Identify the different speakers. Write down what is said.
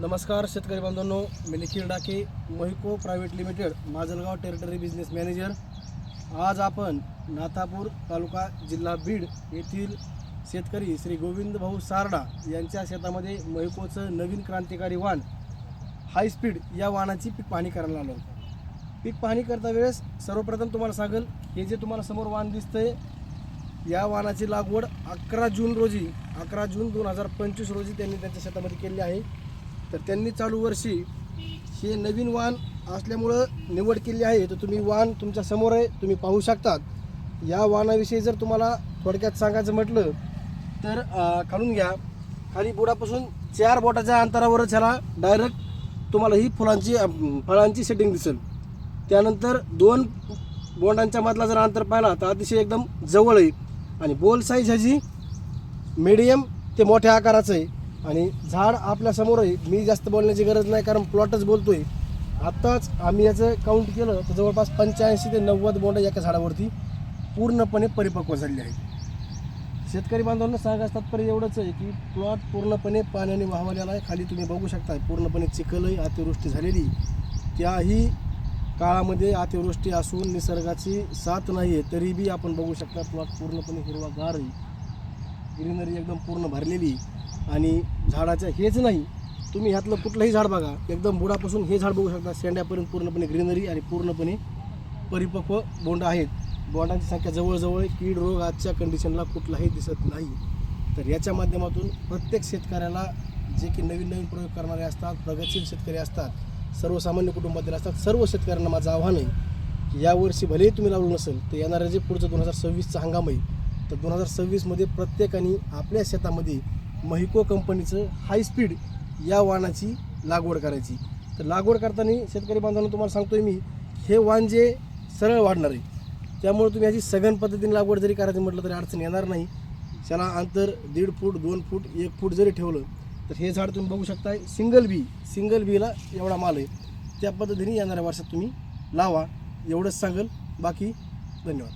Speaker 1: नमस्कार शेतकरी बांधवांनो मी Nikhil Dake Mahyco private limited Majalgaon territory business manager. आज आपण नाथापूर तालुका जिल्हा बीड येथील शेतकरी श्री गोविंद भाऊ सारडा यांच्या शेतामध्ये मोहिकोचं नवीन क्रांतिकारी वाण हाय स्पीड या वाहनाची पीक पाहणी करायला आलो होतो. पीक पाहणी करता वेळेस सर्वप्रथम तुम्हाला सांगेल हे जे तुम्हाला समोर वाहन दिसतंय या वाहनाची लागवड अकरा जून रोजी अकरा जून दोन हजार पंचवीस रोजी त्यांनी त्यांच्या शेतामध्ये केली आहे. तर त्यांनी चालू वर्षी हे नवीन वाहन असल्यामुळं निवड केली आहे. तर तुम्ही वाहन तुमच्यासमोर आहे तुम्ही पाहू शकतात. या वाहनाविषयी जर तुम्हाला थोडक्यात सांगायचं म्हटलं तर काढून खालून घ्या. खाली बुडापासून चार बोटाच्या अंतरावरच ह्याला डायरेक्ट तुम्हाला ही फुलांची फळांची सेटिंग दिसेल. त्यानंतर दोन बोंडांच्या मधला जर अंतर पाहिला तर अतिशय एकदम जवळ आहे. आणि बोल साईज ह्याची मीडियम ते मोठ्या आकाराचं आहे. आणि झाड आपल्यासमोरही मी जास्त बोलण्याची गरज नाही कारण प्लॉटच बोलतोय. आत्ताच आम्ही याचं काउंट केलं तर जवळपास पंच्याऐंशी ते नव्वद बोंडा एका झाडावरती पूर्णपणे परिपक्व झालेली आहेत. शेतकरी बांधवांना सांगायचं तात्पर्य एवढंच आहे की प्लॉट पूर्णपणे पाण्याने वाहवलेला आहे. खाली तुम्ही बघू शकता पूर्णपणे चिखलही अतिवृष्टी झालेली त्याही काळामध्ये अतिवृष्टी असून निसर्गाची साथ नाही आहे तरी बी आपण बघू शकता प्लॉट पूर्णपणे हिरवागार ग्रीनरी एकदम पूर्ण भरलेली आणि झाडाचं हेच नाही. तुम्ही ह्यातलं कुठलंही झाड बघा एकदम बुडापासून हे झाड बघू शकता. शेंड्यापर्यंत पूर्णपणे ग्रीनरी आणि पूर्णपणे परिपक्व बोंड आहेत. बोंडांची संख्या जवळजवळ कीड रोग आजच्या कंडिशनला कुठलाही दिसत नाही. तर याच्या माध्यमातून प्रत्येक शेतकऱ्याला जे की नवीन नवीन प्रयोग करणारे असतात प्रगतशील शेतकरी असतात सर्वसामान्य कुटुंबातील असतात सर्व शेतकऱ्यांना माझं आव्हान आहे की यावर्षी भलेही तुम्ही लावलं नसेल तर येणारं जे पुढचं दोन हजार सव्वीसचा हंगाम आहे तर दोन हजार सव्वीसमध्ये प्रत्येकाने आपल्या शेतामध्ये महिको कंपनीचं हाय स्पीड या वाहनाची लागवड करायची. तर लागवड करताना शेतकरी बांधवांना तुम्हाला सांगतो आहे मी हे वाण जे सरळ वाढणार आहे त्यामुळे तुम्ही याची सघन पद्धतीने लागवड जरी करायचं म्हटलं तरी अडचण येणार नाही. त्याला अंतर दीड फूट दोन फूट एक फूट जरी ठेवलं तर हे झाड तुम्ही बघू शकताय सिंगल बी सिंगल बीला एवढा माल आहे. त्या पद्धतीने येणाऱ्या वर्षात तुम्ही लावा एवढंच सांगेल. बाकी धन्यवाद.